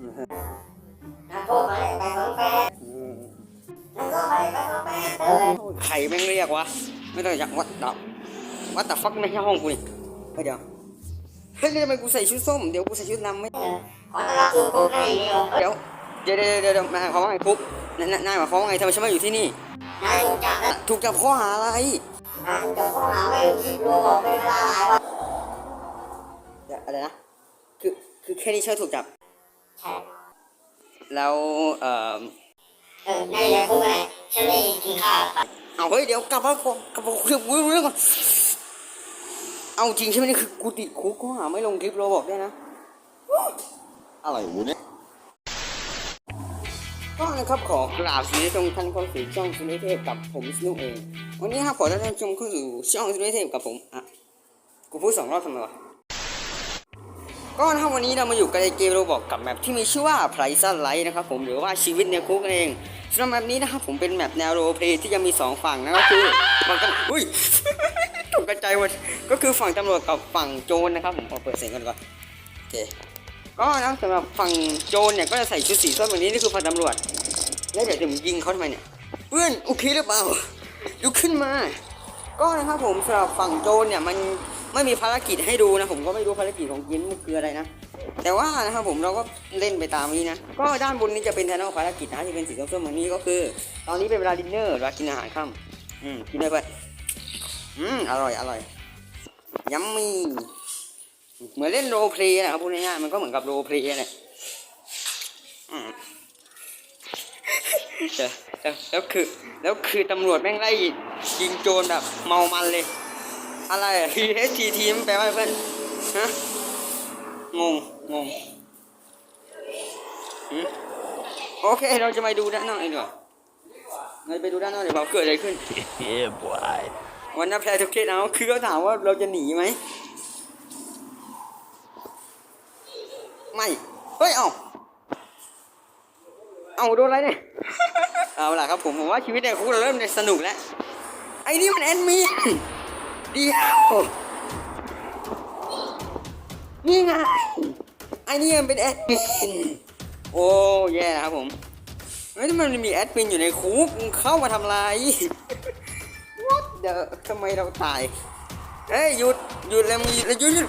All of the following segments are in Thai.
นักโทษหมายเลขแปสองแปดนักโทษหมายเลขแปสองแปดเออใครแม่งเรียกวะ ไม่ต้องอยากวัดดับวัดแต่ฟักไม่ใช่ห้องกูนี่เดี๋ยวเฮ้ยทำไมกูใส่ชุดส้ม เดี๋ยวกูใส่ชุดดำไม่ขอต้อนรับสู่คุกให้เดี๋ยวเดี๋ยวเดี๋ยวเดี๋ยวมาเขาว่าไงคุกนายนายมายความว่าไงทำไมฉันมาอยู่ที่นี่นายถูกจับถูกจับข้อหาอะไรถูกจับข้อหาไม่รู้บอกเป็นเวลาหลายวันอะไรนะ คือ คือแค่นี้เชื่อถูกจับ แล้วเอ่อเออนายอย่าพูดอะไรฉันไม่กินข้าวเอาเฮ้ยเดี๋ยวกลับมาก่อนกลับมาเรื่องเรื่องก่อนเอาจริงใช่ไหมนี่คือกูติดคุกข้อหาไม่ลงคลิปโรบอกด้วยนะอะไรวะเนี่ยก็นะครับขอกราบสวัสดีทุกท่านเข้าสู่ช่องสุนิเทพกับผมสนุกเอง วันนี้ครับขอต้อนรับชมเข้าสู่ช่องสุนิเทพกับผมอะกูพูดสองรอบทำไมวะ ก็นะครับวันนี้เรามาอยู่กันในเกมโรบอกกับแมปที่มีชื่อว่า p r i z e Light นะครับผมหรือว่าชีวิตในคุกเองสำหรับแมปนี้นะครับผมเป็นแมปแนวโรเพลย์ที่จะมีสองฝั่งนะก็คือฝั่งตำอุ้ยตกใจหมดก็คือฝั่งตำรวจกับฝั่งโจรนะครับผมขอเปิดเสียงกันก่อนโอเคก็นะสำหรับฝั่งโจรเนี่ยก็จะใส่ชุดสีส้มแบบนี้นี่คือฝั่งตำรวจแล้วเดี๋ยวจะมยิงเขาทำไมเนี่ยเพื่อนโอเคหรือเปล่าลุกขึ้นมา ก็นะครับผมสำหรับฝั่งโจรเนี่ยมัน ไม่มีภารกิจให้ดูนะ ผมก็ไม่รู้ภารกิจของยินมันคืออะไรนะ แต่ว่านะครับผมเราก็เล่นไปตามนี้นะ ก็ด้านบนนี้จะเป็นแทนของภารกิจนะที่เป็นสีส้มๆแบบนี้ก็คือ ตอนนี้เป็นเวลาดินเนอร์เวลากินอาหารค่ำอืมกินได้เพื่อนอืมอร่อยอร่อยยัมมี่เหมือนเล่นโรเพลย์นะครับพูดง่ายๆมันก็เหมือนกับโรเพลย์เนี่ยอืมแล้วแล้วคือ แล้วคือตำรวจแม่งไล่ยิงโจรแบบเมามันเลย อะไรอะ THTT มันแปลว่าอะไรเพื่อนฮะงงงงหืมโอเคเราจะไปดูด้านนอกดีกว่าเราจะไปดูด้านนอกเดี๋ยวเราเกิดอะไรขึ้น Yeah, boy. วันนั้นแพลทุกเคสเอาคือเขาถามว่าเราจะหนีไหมไม่เฮ้ยเอาเอาโดนอะไรเนี่ยเอาล่ะครับผมผมว่าชีวิตในคุกเราเริ่มจะสนุกแล้วไอ้นี่มันแอดมิน เดียว นี่ไงไอ้นี่มันเป็นแอดมิน โอ้แย่นะครับผมเฮ้ยมันมีแอดมินอยู่ในคุกเข้ามาทำอะไร What the ทำไมเราตาย เฮ้ยหยุดหยุดแล้วมึงหยุดแล้วหยุดหยุด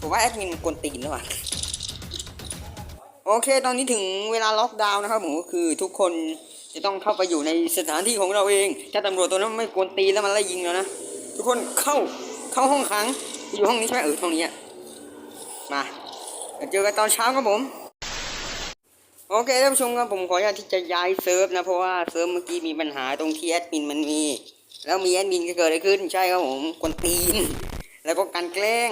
ผมว่าแอดมินกวนตีนแล้วว่ะโอเค ตอนนี้ถึงเวลาล็อกดาวน์นะครับผมก็คือทุกคน จะต้องเข้าไปอยู่ในสถานที่ของเราเอง ถ้าตำรวจตัวนั้นไม่กวนตีแล้วมันไล่ยิงแล้วนะ ทุกคนเข้าเข้าห้องขัง อยู่ห้องนี้ใช่ไหมเออห้องนี้อะมาเจอกันตอนเช้าครับผม โอเคท่านผู้ชมครับผมขออนุญาตที่จะย้ายเซิร์ฟนะ เพราะว่าเซิร์ฟเมื่อกี้มีปัญหาตรงที่แอดมินมันมี แล้วมีแอดมินก็เกิดอะไรขึ้นใช่ครับผมกวนตีน แล้วก็การแกล้ง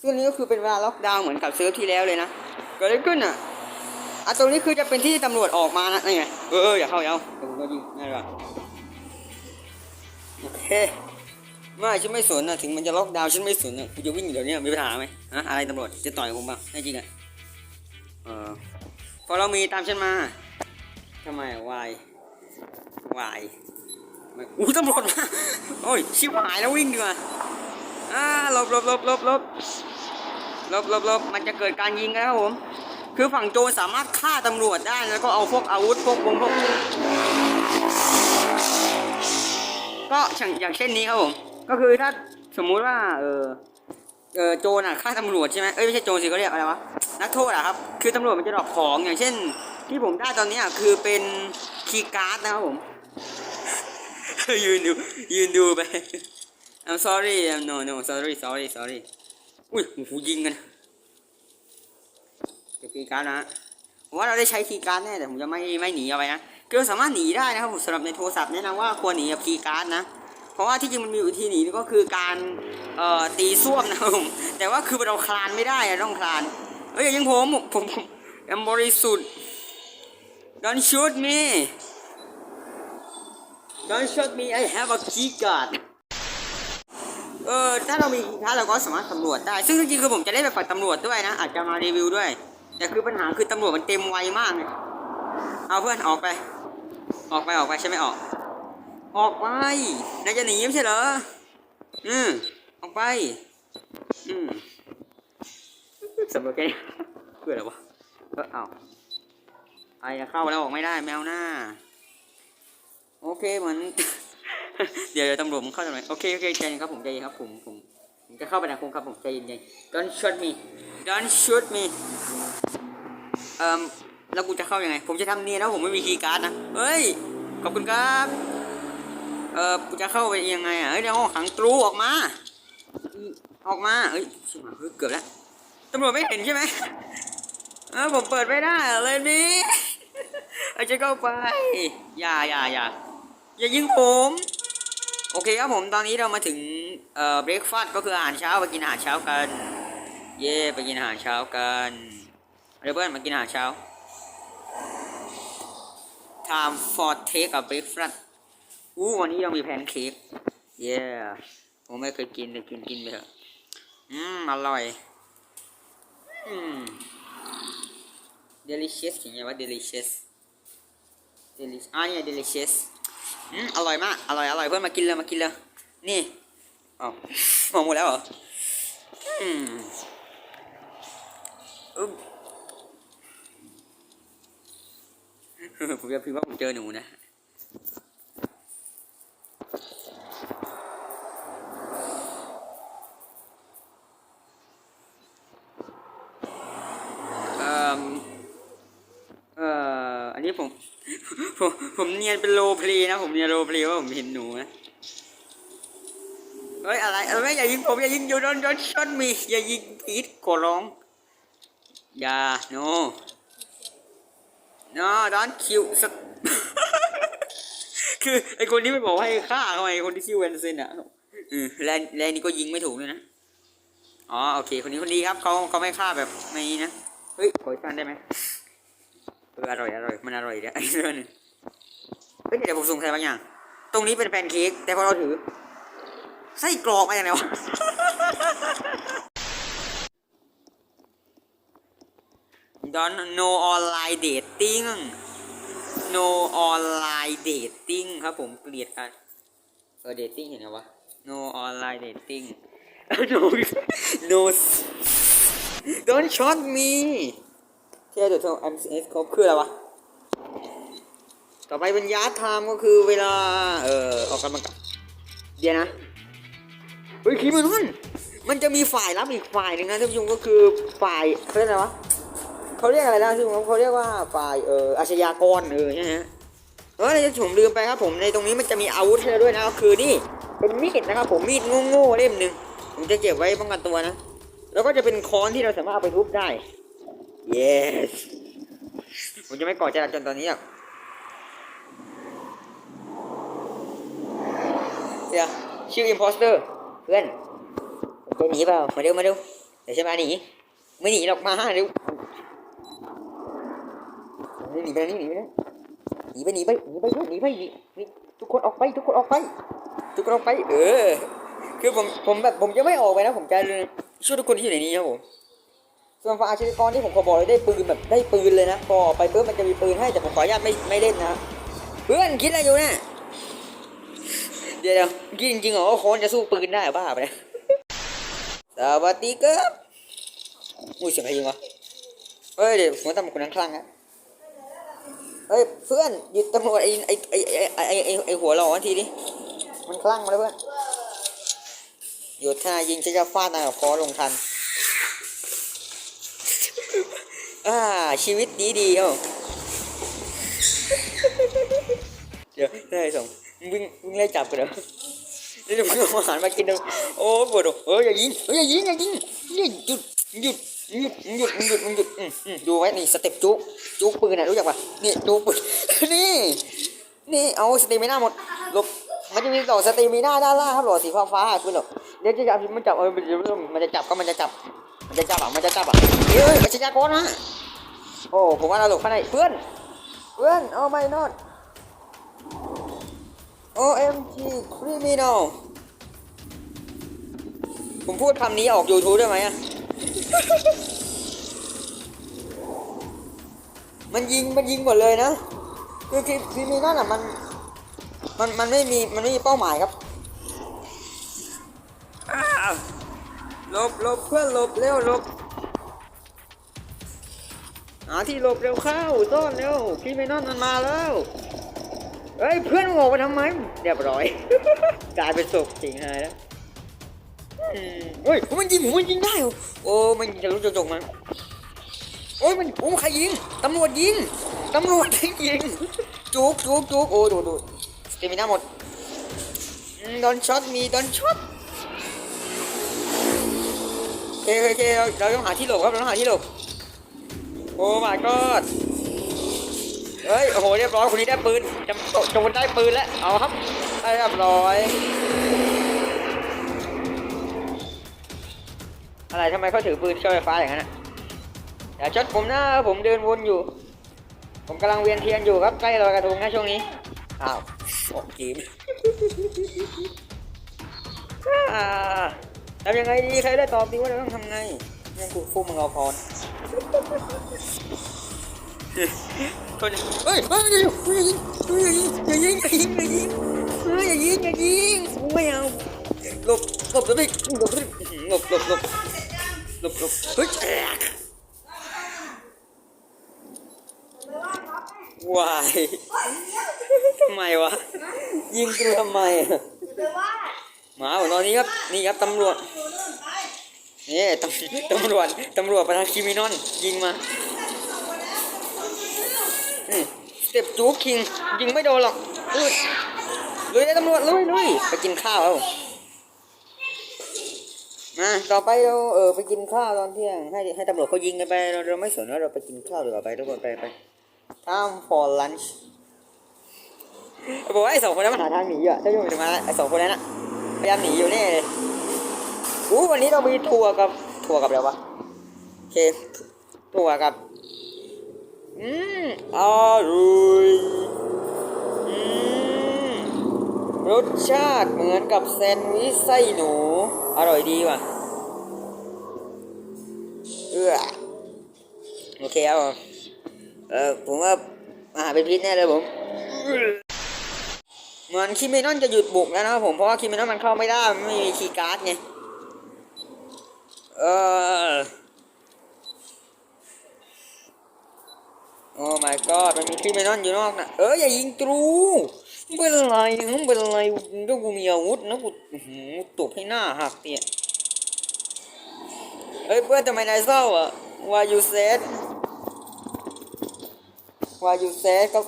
ซึ่งอันนี้ก็คือเป็นเวลาล็อกดาวน์เหมือนกับเซิร์ฟที่แล้วเลยนะ เกิดอะไรขึ้นอะ อะตรงนี้คือจะเป็นที่ตำรวจออกมานะนี่ไงเออเอออย่าเข้าอย่าเข้าเดี๋ยวผมก็ยิงนั่นแหละโอเคไม่ฉันไม่สนนะถึงมันจะล็อกดาวน์ฉันไม่สนนะกูจะวิ่งเดี๋ยวนี้มีปัญหาไหมฮะอะไรตำรวจจะต่อยผมบ้างแน่จริงอะเออพอเรามีตามฉันมาทำไมวายวายอู้ตำรวจมาโอ้ยชิบหายแล้ววิ่งดีกว่าอ่าลบลบลบลบลบลบลบลบมันจะเกิดการยิงกันครับผม คือฝั่งโจรสามารถฆ่าตำรวจได้แล้วก็เอาพวกอาวุธพวกวงพวกก็อย่างอย่างเช่นนี้ครับผม ก็คือถ้าสมมุติว่า เออเออโจรอะฆ่าตำรวจใช่ไหมเอ้ยไม่ใช่โจรสิเขาเรียกอะไรวะนักโทษอะครับ คือตำรวจมันจะดรอกของอย่างเช่น ที่ผมได้ตอนนี้ยคือเป็นคีย์การ์ดนะครับผมยืนดูยืนดูไป I'm sorry I'm no no sorry sorry sorry อุ้ยโอ้โหยิงกัน ก็บคีย์การ์ดนะผมว่าเราได้ใช้คีย์การ์ดแน่แต่ผมจะไม่ไม่หนีเอาไปนะคือสามารถหนีได้นะครับผมสำหรับในโทรศัพท์แนะนำว่าควรหนีกับคีย์การ์ดนะเพราะว่าที่จริงมันมีวิธีหนีก็คือการเอ่อตีส้วมนะครับผมแต่ว่าคือเราคลานไม่ได้อะต้องคลานเอ้ยย่ายิงผมผมผมยังบริสุทธิ์ Don't shoot me Don't shoot me I have a key card เออถ้าเรามีคีย์การ์ดเราก็สามารถสำรวจได้ ซึ่งจริงๆคือผมจะได้ไปฝ่ายตำรวจด้วยนะ อาจจะมารีวิวด้วย แต่คือปัญหาคือตำรวจมันเต็มไวมากเลยเอาเพื่อนออกไป ออกไปออกไปใช่ไหมออก ออกไปนายจะหนีไม่ใช่เหรออืมออกไป อืมสำรวจแค่นี้เพื่ออะไรวะเออเอาไอ้จะเข้าแล้วออกไม่ได้แมวหน้า โอเคเหมือนเดี๋ยวเดี๋ยวตำรวจมึงเข้าทำไมโอเคโอเคใจเย็นครับผมใจเย็นครับผมผมผมจะเข้าไปในคุกครับผมใจเย็นใจ don't shoot me don't shoot me เอ่อแล้วกูจะเข้ายังไง ผมจะทำเนียนแล้วผมไม่มีคีย์การ์ดนะเฮ้ย ขอบคุณครับ เออกูจะเข้าไปยังไงอะ เฮ้ยเดี๋ยวขังตรูออกมา ออกมา เฮ้ยชิบหายเฮ้ยเกือบแล้วตำรวจไม่เห็นใช่ไหมเออผมเปิดไม่ได้เลยนี้อ้จะเข้าไป อย่าอย่าอย่าอย่ายิงผม โอเคครับผมตอนนี้เรามาถึง เอ่อเบรกฟาสต์ก็คืออาหารเช้าไปกินอาหารเช้ากัน เย่ไปกินอาหารเช้ากัน เดี๋ยวเพื่อนมากินอาหารเช้า time for take a breakfast อู้วันนี้เรามีแพนเค้กเย้ผมไม่เคยกินเลยกินกินไปเถอะอืม อร่อย อืม delicious อย่างเงี้ยว่า delicious delicious อ่าเนี่ย delicious อืม อร่อยมาก อร่อย อร่อย เพื่อนมากินเลย มากินเลย นี่อ๋อมองหมดแล้วเหรอ อืม อึ๊บ ผมจะพิมพ์ว่าผมเจอหนูนะอันนี้ผมผมผมเนียนเป็นโลเพลย์นะผมเนียนโลเพลย์ว่าผมเห็นหนูนะเฮ้ยอะไรเออไอย่ายิงผมอย่ายิงอยู่โดนโดนช็อตมีอย่ายิงพีทขอร้องอย่า no no don't kill สักคือไอคนที่ไม่บอกให้ฆ่าทำไมคนที่ชื่อเวนเซนอะอแลนแลนนี่ก็ยิงไม่ถูกเลยนะ อ๋อโอเค คนนี้คนดีครับเขาเขาไม่ฆ่าแบบไม่นะ เฮ้ยขออีกจานได้ไหมอร่อยอร่อยมันอร่อยเนี่ยไอ้เรื่องนึงเฮ้ยเดี๋ยวผมส่งใครบางอย่าง ตรงนี้เป็นแพนเค้กแต่พอเราถือไส้กรอกมาจากไหนวะ Don't no online dating no online dating ครับผมเกลียดกันเออ dating เห็นไหมวะ no online dating no no don't shot me เที่ยวตัวเท่า MCS ครบคืออะไรวะ ต่อไปเป็นยาร์ดไทม์ก็คือเวลา เอ่อออกกำลังกายเดี๋ยวนะเฮ้ยคิดมันนู่นมันจะมีฝ่ายรับอีกฝ่ายหนึ่งนะท่านผู้ชมก็คือฝ่ายเขาเรียกอะไรวะ เขาเรียกอะไรนะท่านผู้ชมเขาเรียกว่าฝ่ายเอ่ออาชญากรเออใช่ไหมฮะเออในผมลืมไปครับผมในตรงนี้มันจะมีอาวุธให้เราด้วยนะก็คือนี่เป็นมีดนะครับผมมีดโง่ๆเล่มหนึ่งผมจะเก็บไว้ป้องกันตัวนะ แล้วก็จะเป็นค้อนที่เราสามารถเอาไปทุบได้ yes ผมจะไม่ก่อจราจรตอนนี้หรอกเดี๋ยวชื่อ imposter เพื่อนจะหนีเปล่ามาเร็วมาเร็วเดี๋ยวฉันมาหนีไม่หนีหรอกมาเร็ว หนีไปหนีหนีไปหนีไปหนีไปหนีไปหนีไปหนีหนีทุกคนออกไป ทุกคนออกไป ทุกคนออกไป เออ คือผมผมแบบผมจะไม่ออกไปนะ ผมจะช่วยทุกคนที่อยู่ในนี้ครับผมส่วนฝ่าอาชญากรที่ผมขอบอกเลยได้ปืนแบบได้ปืนเลยนะพอออกไปปุ๊บมันจะมีปืนให้แต่ผมขออนุญาตไม่ไม่เล่นนะเพื่อนคิดอะไรอยู่เนี่ยเดี๋ยวเดี๋ยวคิดจริงเหรอโคนจะสู้ปืนได้บ้าไปะเลยสวัสดีครับอุ้ยเสียงอะไรยิงวะเฮ้ยเดี๋ยวผมทำคนนั้นคลั่งอะ เฮ้ยเพื่อนหยุดตำรวจไอ้ไอ้ไอ้ไอ้ไอ้ไอ้ไอ้หัวหล่อทีนี้มันคลั่งมาแล้วเพื่อนหยุดถ้ายิงฉันจะฟาดนายกับคอลงทันอ่าชีวิตดีดีเอ้าเดี๋ยวได้ส่งวิ่งวิ่งไล่จับกันเหรอเดี๋ยวมึงเอาอาหารมากินดูโอ้ปวดหัวเอออย่ายิงเอออย่ายิงอย่ายิงอย่าหยุดหยุด หยุดหยุดหยุดหยุดหยุดอืมอืมดูไว้นี่สเต็ปจุกจุกปืนน่ะรู้จักปะนี่จุกปืนนี่ นี่เอาสเตมิน่าหมดลบมันจะมีต่อสเตมิน่าด้านล่างครับหลอดสีฟ้าฟ้าๆปืนหรอกเดี๋ยวจะจับมันจับเออมันจะจับก็มันจะจับ มันจะจับอะมันจะจับอะเฮ้ยอาชญากรนะโอ้ผมว่าเราหลบข้างในเพื่อนเพื่อนโอ้ไม่นอด OMG criminal ผมพูดคำนี้ออก YouTube ได้ไหมอะ มันยิงมันยิงหมดเลยนะ คือคลิปนี้นั่นอะมัน มันมันไม่มีมันไม่มีเป้าหมายครับหลบหลบเพื่อนหลบเร็วหลบหาที่หลบเร็วเข้าซ่อนเร็วพี่ไม่นอนมันมาแล้วเฮ้ยเพื่อนมึงออกมาทำไมเรียบร้อย กลายเป็นศพจริงหายแล้ว เฮ้ยมันยิงผมมันยิงได้เหรอโอ้มันจะรู้จะจงมันโอ้ยมันโอ้ใครยิงตำรวจยิงตำรวจยิงจุกจุกจุกโอ้ดูดูสเตมิน่าหมดโดนช็อตมีโดนช็อตโอเคโอเคเราเราต้องหาที่หลบครับเราต้องหาที่หลบโอ้ my god เฮ้ยโอ้โหเรียบร้อยคนนี้ได้ปืนจำโจนได้ปืนแล้วเอาครับได้เรียบร้อย อะไรทำไมเขาถือปืนช่วยไฟฟ้าอย่างนั้นอะอย่าช็อตผมนะผมเดินวนอยู่ ผมกำลังเวียนเทียนอยู่ครับใกล้ลอยกระทงนะช่วงนี้อ้าวโอ้จีมทำยังไงดีใครได้ตอบดีว่าเราต้องทำไงยังกูฟูมึงเอาพรโทษนะเฮ้ยเฮ้ยอย่ายิงอย่ายิงอย่ายิงอย่ายิงอย่ายิงอย่ายิงอย่ายิงไม่เอาหลบหลบหลบดิหลบดิหลบหลบห ลบหลบเฮ้ยแอกวายทำไมวะ ยิงกูทำไมอะหมาผมตอนนี้ครับ นี่ครับตำรวจนี่ตำตำรวจตำรวจประธานคิมินอลยิงมาอืมเต็ปจูคิง ยิงไม่โดนหรอกลุยลุยเลยตำรวจลุยลุยไปกินข้าวเอา มาต่อไปเราเออไปกินข้าวตอนเที่ยงให้ให้ตำรวจเขายิงกันไปเราเราไม่สนว่าเราไปกินข้าวหรือไปทุกคนไปไป time for lunch บอกว่าไอ้สองคนนั้นมันหาทางหนีอะถ้าอยู่ถึงมาไอ้สองคนนั้นอะพยายามหนีอยู่แน่ยอู้วันนี้เรามีทัวร์กับทัวร์กับอะไรวะโอเคทัวร์กับอืมอร่อยอืม รสชาติเหมือนกับแซนด์วิชไส้หนู อร่อยดีว่ะ เออโอเคครับผมเออผมว่าอาหารเป็นพิษแน่เลยผม เหมือนคิมเมนอนจะหยุดบุกแล้วนะผมเพราะว่าคิมเมนอนมันเข้าไม่ได้มันไม่มีคีย์การ์ดไง เออโอ้ my god มันมีคิมินอลอยู่นอกนะเอออย่ายิงตรู เป็นอะไรมึงเป็นอะไรถ้ากูมีอาวุธนะกูอื้อหือตบให้หน้าหักเนี่ยเฮ้ยเพื่อนทำไมนายเศร้าอะ why you sad why you sad ก็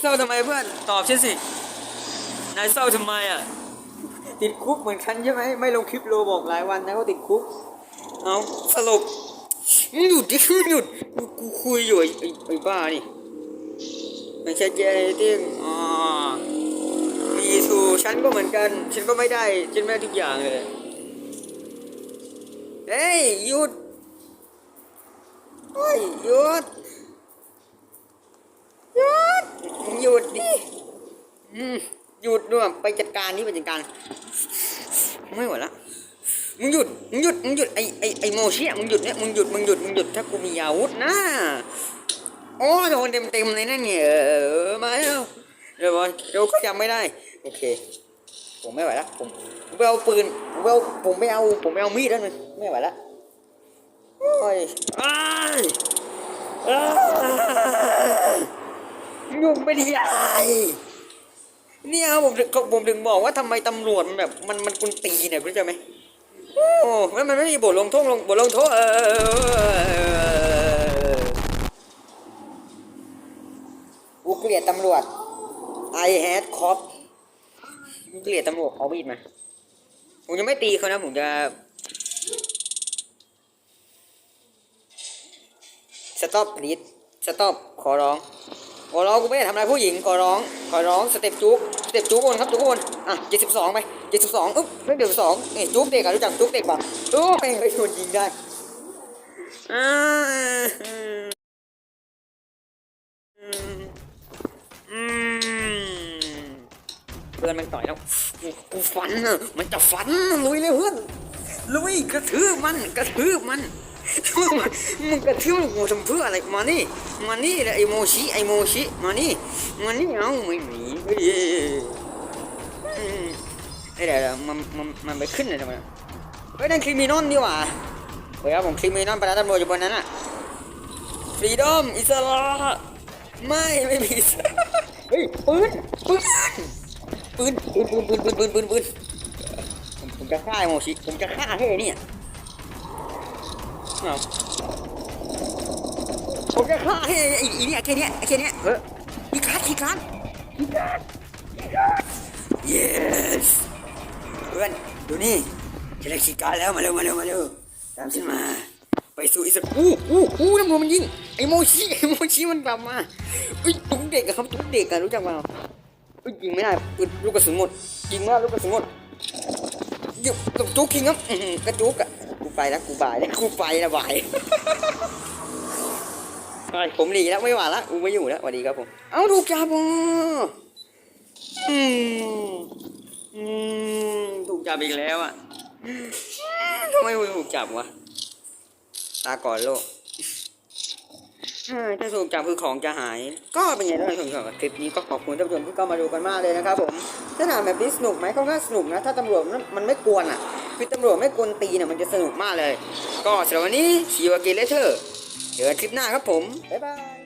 เศร้าทำไมเพื่อนตอบฉันสิ นายเศร้าทำไมอะ ติดคุกเหมือนกันใช่ไหมไม่ลงคลิปโลบอกหลายวันนะก็ติดคุก เอาสรุปมึงหยุดดิมึงหยุดกูคุยอยู่ไอ้ไอ้ไอ้บ้านี่ไม่ใช่เจเนติ้งู่ฉันก็เหมือนกัน ฉันก็ไม่ได้ ฉันไม่ได้ทุกอย่างเลย เฮ้ยหยุดเฮ้ยหยุดหยุดหยุดดิหยุดด้วยไปจัดการนี่ไปจัดการ ไม่ไหวละมึงหยุดมึงหยุดมึงหยุดไอไอไอโมชิอะมึงหยุดเนี่ยมึงหยุดมึงหยุดมึงหยุดถ้ากูมีอาวุธนะโอ้โดนเต็มเต็มๆเลยนั่นเนี่ยเออมาแล้วเดี๋ยวบอลเดี๋ยวก็จำไม่ได้ โอเค ผมไม่ไหวละผมผมไปเอาปืนผมไปเอาผมไม่เอาผมไม่เอามีดแล้วนึงไม่ไหวละโอ้ยอ้ายอ้ายยุ่งไม่ได้เนี่ยผมถึงผมถึงบอกว่าทำไมตำรวจมันแบบมันมันกุนตีเนี่ยรู้จักไหมโอ้แล้วมันไม่มีบทลงโทษลงบทลงโทษเออกูเกลียดตำรวจ I hate cop กู เกลียดตำรวจเอามีดมา ผมจะไม่ตีเขานะ ผมจะ stop please stop ขอร้อง ขอร้องกูไม่ได้ทำอะไรผู้หญิง ขอร้อง ขอร้องสเต็ปจุกสเต็ปจุกคนครับทุกคน อะเจ็ดสิบสองไปเจ็ดสิบสองอุ๊บเรื่เดียวสองนี่จุกเด็กอะรู้จักจุกเด็กปะโอ้แม่งไปโดนยิงได้อ่าอืมอืมเพื่ อนมันต่อยแล้วกูกูฟันอะมันจะฟันลุยเลยเพื่อนลุยกระทืบมันกระทืบมันมึงกระทืบกูทำเพื่ออะไรมานี่มานี่เลยไอโมชิไอโมชิมานี่มานี่เอาไม่หนีเฮ้ยอืมเอ้ยเดี๋ยวมันมันมันไปขึ้นเลยทำไมเฮ้ยนั่นคริมินอลดีหว่าเฮ้ยครับผมคริมินอลประธานตำรวจอยู่บนนั้นอะฟรีดอมอิสระไม่ไม่มีเฮ้ยปืนปืน ปืนปืนปืนปืนปืนปืนปืนปืนผมผมจะฆ่าไอ้โมชิผมจะฆ่าให้ไอ้เนี่ยเอาผมจะฆ่าให้ไอ้ไอ้ไอ้เนี่ยแค่เนี้ยไอ้แค่เนี้ยเอออีกการ์ดอีกการ์ดอีกการ์ดอีกการ์ด yes เพื่อนดูนี่จะได้ขีดการดแล้วมาเร็วมาเร็วมาเร็วตามฉันมาไปสู่อิสระอู้อู้อู้ตำรวจมันยิงไอ้โมชิไอ้โมชิมันกลับมาเอ้ยตุ้งเด็กอะครับตุ้งเด็กอะรู้จักเปล่าเอ้ยยิงไม่ได้ปืนลูกกระสุนหมดยิงม่ได้ลูกกระสุนหมดเดี๋ยวกับจุกคิงครับอื้อหือกระจุกอะกูไปแล้วกูบายแล้วกูไปแล้วบาย ไปผมหนีแล้วไม่ไหวล้วกูไม่อยู่แล้วสวัสดีครับผม เอ้าถูกจับอะอืมอืมถูกจับอีกแล้วอะทำไมกูถูกจับวะตาก่อนโลก ใช่ถ้าถูกจับคือของจะหาย ก็เป็นไงท่านผู้ชมสำหรับคลิปนี้ก็ขอบคุณท่านผู้ชมที่เข้ามาดูกันมากเลยนะครับผมถ้าถามแบบนี้สนุกไหมเขาก็สนุกนะ ถ้าตำรวจมันไม่กวนอะ คือตำรวจไม่กวนตีเนี่ยมันจะสนุกมากเลย ก็สำหรับวันนี้ซีวาเกเลเทอร์เจอกันคลิปหน้าครับผม บ๊ายบาย